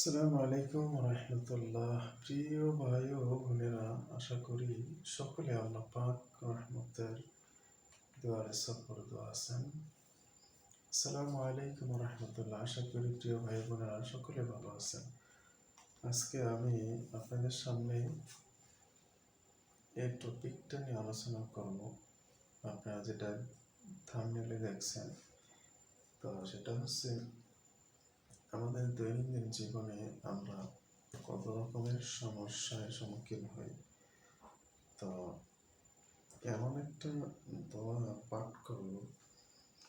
আসসালামু আলাইকুম রহমতুল্লাহ। প্রিয় ভাই ও বোনেরা, আশা করি সকলে আল্লাহ পাক রহমতের দুয়ারে সফরদ আছেন। আসসালামু আলাইকুম রহমতুল্লাহ। আশা করি প্রিয় ভাই বোনেরা সকলে ভালো আছেন। আজকে আমি আপনাদের সামনে এই টপিকটা নিয়ে আলোচনা করব। আপনারা যেটা থামনেলে দেখছেন, তো সেটা হচ্ছে আমাদের দৈনন্দিন জীবনে আমরা কত রকমের সমস্যার সম্মুখীন হই। তো এমন একটা দোয়া পাঠ করব,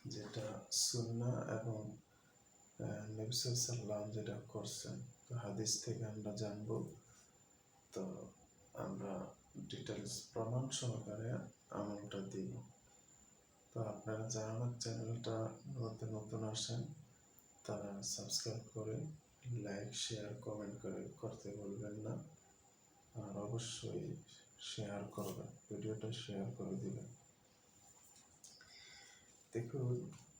যেটা সুন্না এবং নবিসুল সাল্লাম যেটা করছেন। তো হাদিস থেকে আমরা জানব। তো আমরা ডিটেলস প্রমাণ সহকারে আমলটা দিব। তো আপনারা যারা আমার চ্যানেলটা নতুন নতুন আসেন তারা সাবস্ক্রাইব করে লাইক শেয়ার কমেন্ট করে, করতে বলবেন না। আর অবশ্যই শেয়ার করবেন, ভিডিওটা শেয়ার করে দিবেন। দেখুন,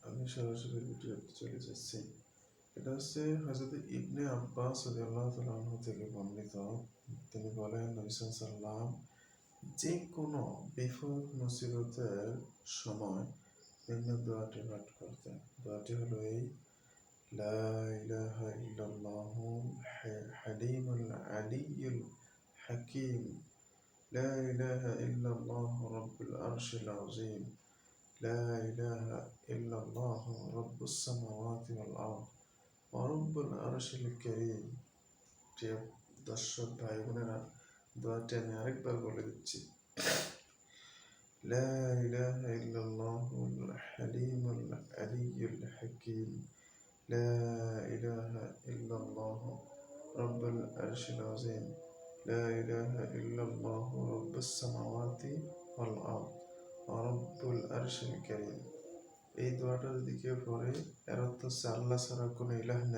আমি সরাসরি ভিডিওতে চলে যাচ্ছি। এটা হচ্ছে হজরত ইবনে আব্বাস আল্লাহ তালু থেকে বর্ণিত। তিনি বলেন, নবী সাল্লাম যে কোনো বিপদ মুসিবতের সময় ভিন্ন দোয়াটি পাঠ করতেন। দোয়াটি হলো এই لا إله إلا الله الحليم العلي الحكيم لا إله إلا الله رب العرش العظيم لا إله إلا الله رب السماوات والأرض ورب العرش الكريم প্রিয় দর্শক ভাই বোনেরা দোয়াটি আমি আরেকবার বলে দিচ্ছি لا إله إلا الله الحليم العلي الحكيم لا إله إلا الله رب العرش العظيم لا إله إلا الله رب السماوات والأرض ورب العرش الكريم এই দোয়াটা যদি কেউ পড়ে এর অর্থ হচ্ছে আল্লাহ ছাড়া কোনো ইলাহ নেই